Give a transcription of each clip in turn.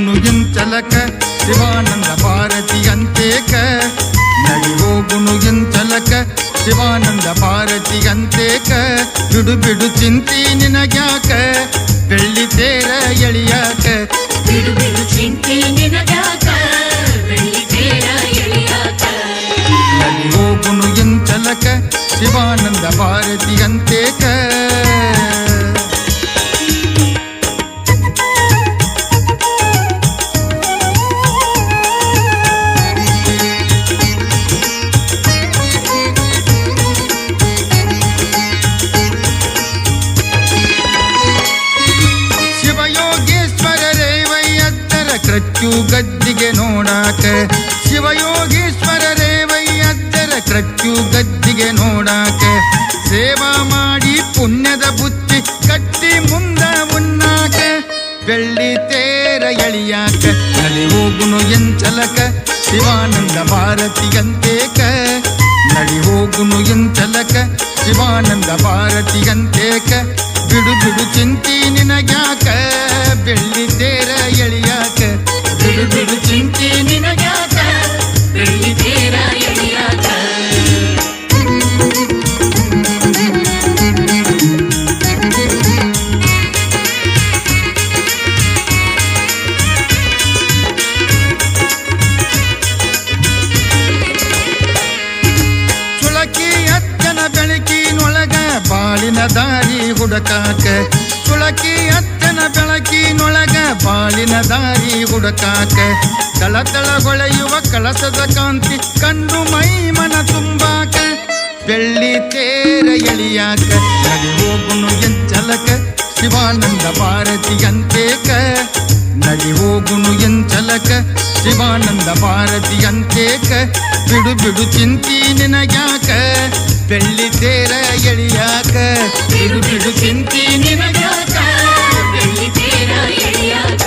ನಡಿ ಹೋಗುನು ಇಂಚಲಕ ಶಿವಾನಂದ ಭಾರತಿ ಅಂತೇಕ ನಡಿ ಹೋಗುನು ಇಂಚಲಕ ಶಿವಾನಂದ ಭಾರತಿ ಅಂತೇಕ ಬಿಡು ಬಿಡು ಚಿಂತಿ ನಿನಗ್ಯಾಕ ಬೆಳ್ಳಿ ತೇರ ಎಳಿಯಾಕ ಬಿಡು ಬಿಡು ಚಿಂತೆ ರೇವಯ್ಯದ್ದರ ಗದ್ದಿಗೆ ನೋಡಾಕೆ ಸೇವಾ ಮಾಡಿ ಪುಣ್ಯದ ಬುತ್ತಿ ಕಟ್ಟಿ ಮುಂದ ಉಣ್ಣಾಕೆ ಬೆಳ್ಳಿ ತೇರ ಎಳಿಯಾಕ ನಲಿ ಹೋಗುನು ಎಂಚಲಕ ಶಿವಾನಂದ ಭಾರತಿಗಂತೇಕ ನಡಿ ಹೋಗುನು ಎಂಚಲಕ ಶಿವಾನಂದ ಭಾರತಿಗಂತೇಕ ಬಿಡು ಬಿಡು ಚಿಂತಿ ನಿನಗ್ಯಾಕ ಬೆಳ್ಳಿ ತೇರ ಎಳಿಯಾಕ. ಬಿಡು ಬಿಡು ಚಿಂತೆ ನಿನಗ್ಯಾಕ ಬಾಳಿನ ದಾರಿ ಹುಡುಕಾಕ ಸುಳಕಿ ಅತ್ತನ ಬೆಳಕಿನೊಳಗ ಬಾಳಿನ ದಾರಿ ಹುಡುಕಾಕ ತಳತಳ ಹೊಳೆಯುವ ಕಳಸದ ಕಾಂತಿ ಕಂಡು ಮೈ ಮನ ತುಂಬಾಕ ಬೆಳ್ಳಿ ತೇರ ಎಳಿಯಾಕ ನಡಿ ಹೋಗುನು ಎಂಚಲಕ ಶಿವಾನಂದ ಭಾರತಿ ಅಂತೇಕ ನಡಿ ಹೋಗುನು ಎಂಚಲಕ ಶಿವಾನಂದ ಭಾರತಿ ಅಂತೇಕ ಬಿಡು ಬಿಡು ಚಿಂತಿ ನಿನಗ್ಯಾಕ ಬೆಳ್ಳಿ ತೇರ ಎಳಿಯಾಕ ಬಿಡು ಬಿಡು ಚಿಂತಿ ನಿನಗ್ಯಾಕ ಬೆಳ್ಳಿ ತೇರ ಎಳೆಯಾಕ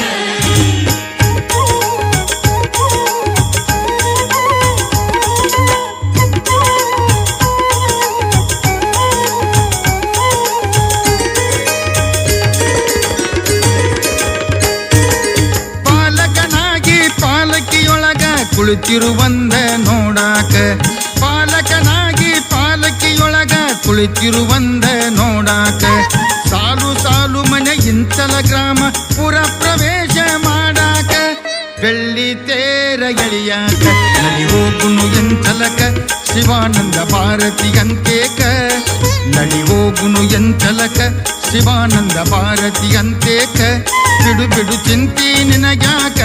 ಪಾಲಕನಾಗಿ ಪಾಲಕಿಯೊಳಗ ಕುಳಿತಿರುವಂದ ನೋಡಾಕ ಕುಳಿತಿರುವಂದ ನೋಡಾಕ. ಸಾಲು ಸಾಲು ಮನೆ ಇಂತಲ ಗ್ರಾಮ ಪುರ ಪ್ರವೇಶ ಮಾಡಾಕ. ಬೆಳ್ಳಿ ತೇರ ಎಳಿಯಾಕ. ನಡಿ ಹೋಗುನು ಎಂಚಲಕ ಶಿವಾನಂದ ಭಾರತಿಯಂತೇಕ. ನಡಿ ಹೋಗುನು ಎಂಚಲಕ ಶಿವಾನಂದ ಭಾರತಿಯಂತೇಕ. ಬಿಡು ಬಿಡು ಚಿಂತಿ ನಿನಗ್ಯಾಕ.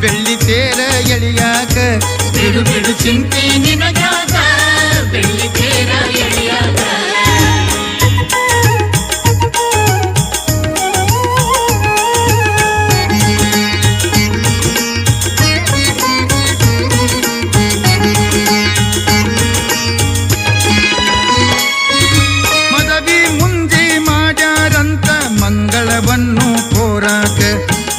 ಬೆಳ್ಳಿ ತೇರ ಎಳಿಯಾಕ. ಬಿಡು ಬಿಡು ಚಿಂತಿ ನಿನಗ್ಯಾಕ. ಬೆಳ್ಳಿ ತೇರ ಎಳೆಯಾಕ. ಮಂಗಳವನ್ನು ಕೋರಾಕ.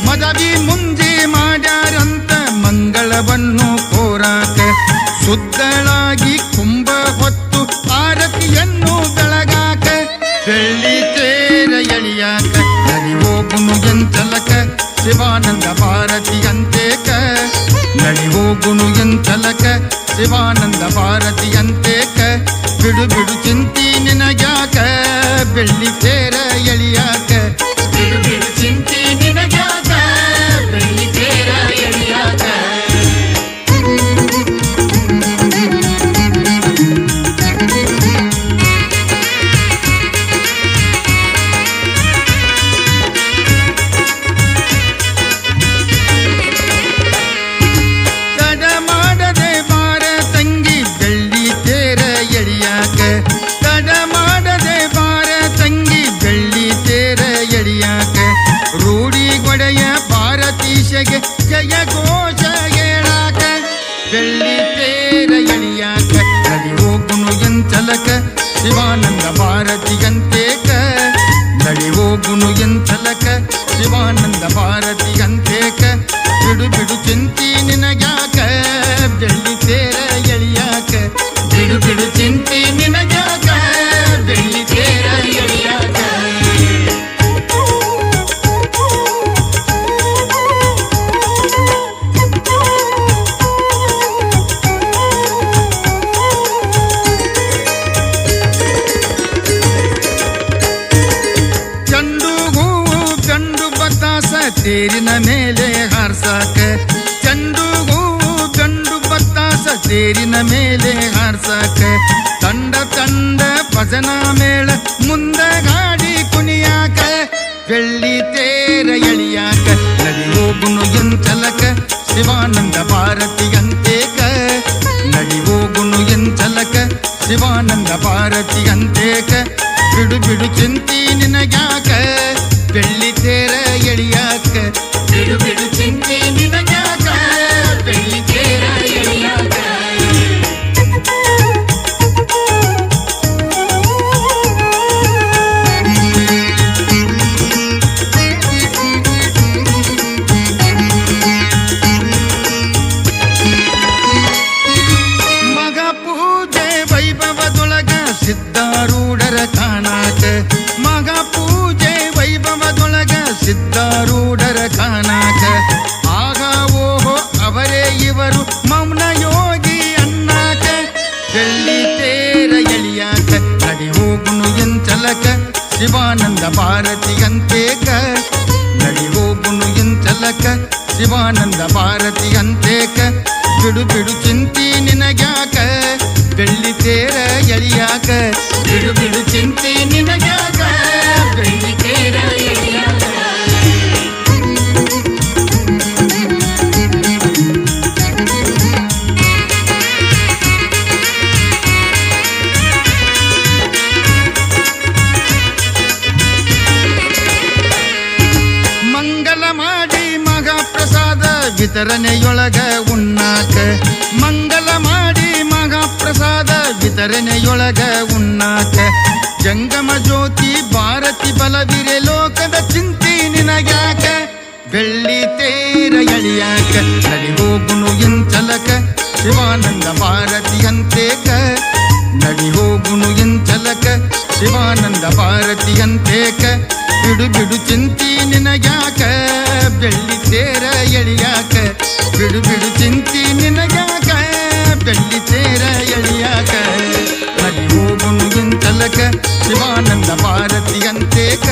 ಮದವಿ ಮುಂಜಿ ಮಾಡ್ಯಾರಂತ ಮಂಗಳವನ್ನು ಕೋರಾಕ. ಸುದ್ದಳಾಗಿ ಕುಂಭ ಹೊತ್ತು ಆರತಿಯನ್ನು ಬೆಳಗಾಕ. ಬೆಳ್ಳಿ ತೇರ ಎಳಿಯಾಕ ಹೋಗುನು ಎಂತಲಕ ಶಿವಾನಂದ ಭಾರತಿಯಂತೇಕ ಅಂತೇಕ ನಡಿ ಹೋಗುನು ಎಂಚಲಕ. ಶಿವಾನಂದ ಭಾರತಿಯಂತೇಕ ಬಿಡು ಬಿಡು ಚಿಂತಿ ನಿನಗ್ಯಾಕ. ಬೆಳ್ಳಿ ತೇರ ಜಯ ಘೋಷ ಹೇಳಾಕ ಬೆಳ್ಳಿ ತೇರ ಎಳಿಯಾಕ ನಡಿ ಹೋಗುನು ಎಂಚಲಕ ಶಿವಾನಂದ ಭಾರತಿಯಂತೇಕ ನಡಿ ಹೋಗುನು ಎಂಚಲಕ ಶಿವಾನಂದ ಭಾರತಿಯಂತೇಕ ಬಿಡು ಬಿಡು ಚಿಂತಿ ನಿನಗ್ಯಾಕ. ಬತ್ತಾಸ ತೇರಿನ ಮೇಲೆ ಹಾರ್ಸಾಕ ತಂಡ ತಂಡ ಭಜನಾ ಮೇಳ ಮುಂದ ಗಾಡಿ ಕುಣಿಯಾಕ ಬೆಳ್ಳಿ ತೇರ ಎಳಿಯಾಕ ನಡಿ ಹೋಗುನು ಎಂಚಲಕ ಶಿವಾನಂದ ಭಾರತಿಯಂತೇಕ ನಡಿ ಹೋಗುನು ಎಂಚಲಕ ಶಿವಾನಂದ ಭಾರತಿಯಂತೇಕ ಬಿಡು ಬಿಡು ಚಿಂತಿ ನಿನಗ್ಯಾಕ ಬೆಳ್ಳಿ ತೇರ ಶಿವಾನಂದ ಭಾರತಿಯಂತೇಕ ನಡಿ ಹೋಗುನು ಎಂಚಲಕ ಶಿವಾನಂದ ಭಾರತಿಯಂತೇಕ ಬಿಡು ಬಿಡು ಚಿಂತಿ ನಿನಗ್ಯಾಕ ಬೆಳ್ಳಿ ತೇರ ಎಳಿಯಾಕ ಬಿಡು ಬಿಡು ಚಿಂತೆ ವಿತರಣೆಯೊಳಗ ಉಣ್ಣಾಕ. ಮಂಗಲ ಮಾಡಿ ಮಹಾಪ್ರಸಾದ ವಿತರಣೆಯೊಳಗ ಉಣ್ಣಾಕ. ಜಂಗಮ ಜ್ಯೋತಿ ಭಾರತಿ ಬಲವಿರೆ ಲೋಕದ ಚಿಂತೆ ನಿನಗ್ಯಾಕ. ಬೆಳ್ಳಿ ತೇರ ಎಳಿಯಾಕ. ನಡಿ ಹೋಗುನು ಎಂಚಲಕ ಶಿವಾನಂದ ಭಾರತಿಯಂತೇಕ. ನಡಿ ಹೋಗುನು ಎಂಚಲಕ ಶಿವಾನಂದ ಭಾರತಿಯಂತೇಕ. ಬಿಡು ಬಿಡು ಚಿಂತಿ ನಿನಗ್ಯಾಕ ಬೆಳ್ಳಿ ತೇರ ಎಳಿಯಾಕ ಬಿಡು ಬಿಡು ಚಿಂತಿ ನಿನಗ್ಯಾಕ ಬೆಳ್ಳಿ ತೇರ ಎಳಿಯಾಕ ನಡಿ ಹೋಗುನು ಎಂಚಲಕ ಶಿವಾನಂದ ಭಾರತಿಯಂತೇಕ